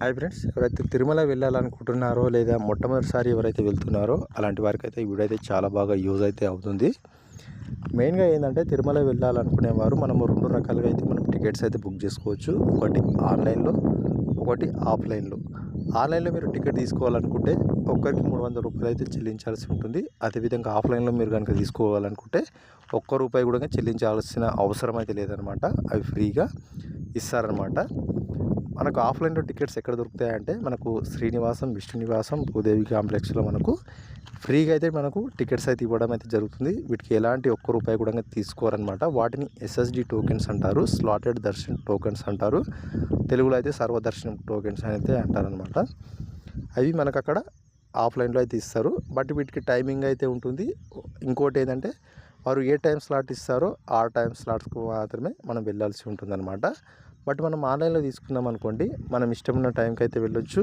Hi friends ఎవరైతే తిరుమల వెళ్ళాలనుకుంటున్నారో లేదా మొట్టమొదటిసారి ఎవరైతే వెళ్తున్నారో అలాంటి వారికి అయితే ఈ వీడియో అయితే చాలా బాగా యూజ్ అయితే అవుతుంది. మెయిన్గా ఏంటంటే తిరుమల వెళ్ళాలనుకునేవారు మనము రెండు రకాలుగా అయితే మనం టికెట్స్ అయితే బుక్ చేసుకోవచ్చు. ఒకటి ఆన్లైన్లో ఒకటి ఆఫ్లైన్లో. ఆన్లైన్లో మీరు టికెట్ తీసుకోవాలనుకుంటే ఒక్కరికి మూడు వందల రూపాయలు అయితే చెల్లించాల్సి ఉంటుంది. అదేవిధంగా ఆఫ్లైన్లో మీరు కనుక తీసుకోవాలనుకుంటే ఒక్క రూపాయి కూడా చెల్లించాల్సిన అవసరం అయితే లేదనమాట. అవి ఫ్రీగా ఇస్తారనమాట. మనకు ఆఫ్లైన్లో టికెట్స్ ఎక్కడ దొరుకుతాయంటే మనకు శ్రీనివాసం విష్ణునివాసం భూదేవి కాంప్లెక్స్లో మనకు ఫ్రీగా అయితే మనకు టికెట్స్ అయితే ఇవ్వడం అయితే జరుగుతుంది. వీటికి ఎలాంటి ఒక్క రూపాయి కూడా తీసుకోరనమాట వాటిని ఎస్ఎస్డి టోకెన్స్ అంటారు స్లాటెడ్ దర్శన్ టోకెన్స్ అంటారు తెలుగులో అయితే సర్వదర్శనం టోకెన్స్ అయితే అంటారనమాట అవి మనకు అక్కడ ఆఫ్లైన్లో అయితే ఇస్తారు. బట్ వీటికి టైమింగ్ అయితే ఉంటుంది. ఇంకోటి ఏంటంటే వారు ఏ టైం స్లాట్ ఇస్తారో ఆ టైం స్లాట్స్కు మాత్రమే మనం వెళ్ళాల్సి ఉంటుందన్నమాట. బట్ మనం ఆన్లైన్లో తీసుకున్నాం అనుకోండి మనం ఇష్టం ఉన్న టైంకి అయితే వెళ్ళొచ్చు.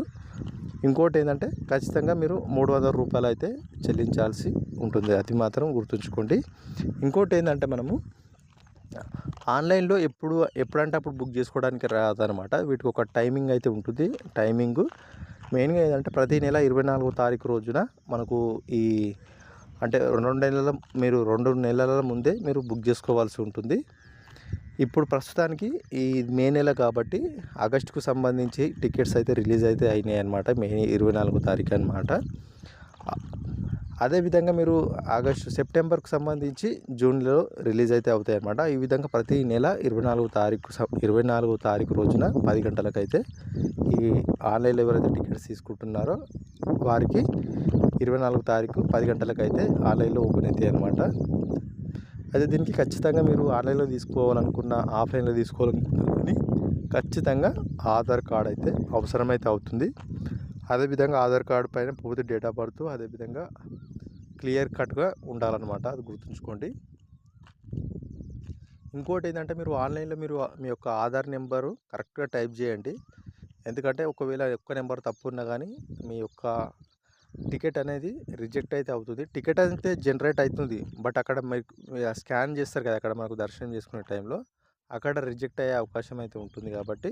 ఇంకోటి ఏంటంటే ఖచ్చితంగా మీరు మూడు వందల రూపాయలు అయితే చెల్లించాల్సి ఉంటుంది. అది మాత్రం గుర్తుంచుకోండి. ఇంకోటి ఏంటంటే మనము ఆన్లైన్లో ఎప్పుడు ఎప్పుడంటే అప్పుడు బుక్ చేసుకోవడానికి రాదనమాట వీటికి ఒక టైమింగ్ అయితే ఉంటుంది. టైమింగ్ మెయిన్గా ఏంటంటే ప్రతి నెల ఇరవై నాలుగో తారీఖు రోజున మనకు ఈ అంటే రెండు నెలల మీరు రెండు నెలల ముందే మీరు బుక్ చేసుకోవాల్సి ఉంటుంది. ఇప్పుడు ప్రస్తుతానికి ఈ మే నెల కాబట్టి ఆగస్టుకు సంబంధించి టికెట్స్ అయితే రిలీజ్ అయితే అయినాయి అనమాట మే ఇరవై నాలుగో తారీఖు అనమాట అదేవిధంగా మీరు ఆగస్టు సెప్టెంబర్కు సంబంధించి జూన్లో రిలీజ్ అయితే అవుతాయి అనమాట ఈ విధంగా ప్రతి నెల ఇరవై నాలుగు తారీఖు ఇరవై నాలుగు తారీఖు రోజున పది గంటలకైతే ఈ ఆన్లైన్లో ఎవరైతే టికెట్స్ తీసుకుంటున్నారో వారికి ఇరవై నాలుగు తారీఖు పది గంటలకైతే ఆన్లైన్లో ఓపెన్ అవుతాయి అనమాట అయితే దీనికి ఖచ్చితంగా మీరు ఆన్లైన్లో తీసుకోవాలనుకున్న ఆఫ్లైన్లో తీసుకోవాలనుకున్నా కానీ ఖచ్చితంగా ఆధార్ కార్డ్ అయితే అవసరమైతే అవుతుంది. అదేవిధంగా ఆధార్ కార్డు పైన పూర్తి డేట్ ఆఫ్ బర్త్ అదేవిధంగా క్లియర్ కట్గా ఉండాలన్నమాట. అది గుర్తుంచుకోండి. ఇంకోటి ఏంటంటే మీరు ఆన్లైన్లో మీరు మీ యొక్క ఆధార్ నెంబరు కరెక్ట్గా టైప్ చేయండి. ఎందుకంటే ఒకవేళ ఒక్క నెంబర్ తప్పు ఉన్నా కానీ మీ యొక్క టికెట్ అనేది రిజెక్ట్ అయితే అవుతుంది. టికెట్ అయితే జనరేట్ అవుతుంది. బట్ అక్కడ మీకు స్కాన్ చేస్తారు కదా అక్కడ మనకు దర్శనం చేసుకునే టైంలో అక్కడ రిజెక్ట్ అయ్యే అవకాశం అయితే ఉంటుంది కాబట్టి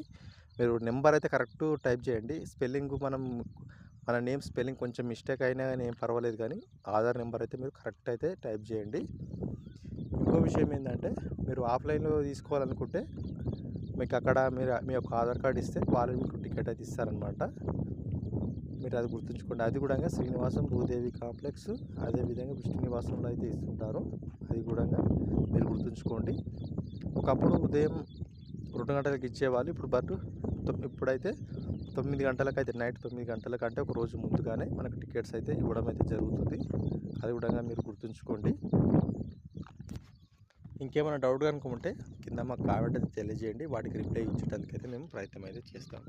మీరు నెంబర్ అయితే కరెక్ట్ టైప్ చేయండి. స్పెల్లింగ్ మనం మన నేమ్ స్పెల్లింగ్ కొంచెం మిస్టేక్ అయినా కానీ ఏం పర్వాలేదు కానీ ఆధార్ నెంబర్ అయితే మీరు కరెక్ట్ అయితే టైప్ చేయండి. ఇంకో విషయం ఏంటంటే మీరు ఆఫ్లైన్లో తీసుకోవాలనుకుంటే మీకు అక్కడ మీరు మీ యొక్క ఆధార్ కార్డు ఇస్తే వాళ్ళు మీకు టికెట్ అయితే ఇస్తారనమాట మీరు అది గుర్తుంచుకోండి. అది కూడా శ్రీనివాసం భూదేవి కాంప్లెక్స్ అదేవిధంగా విష్ణునివాసంలో అయితే ఇస్తుంటారు. అది కూడా మీరు గుర్తుంచుకోండి. ఒకప్పుడు ఉదయం రెండు గంటలకు ఇచ్చేవాళ్ళు ఇప్పుడు బట్ ఇప్పుడైతే తొమ్మిది గంటలకు అయితే నైట్ తొమ్మిది గంటలకు అంటే ఒక రోజు ముందుగానే మనకు టికెట్స్ అయితే ఇవ్వడం అయితే జరుగుతుంది. అది కూడా మీరు గుర్తుంచుకోండి. ఇంకేమైనా డౌట్ కనుక ఉంటే కింద మాకు కామెంట్ అయితే తెలియజేయండి. వాటికి రిప్లై ఇచ్చేటందుకైతే మేము ప్రయత్నం అయితే చేస్తాం.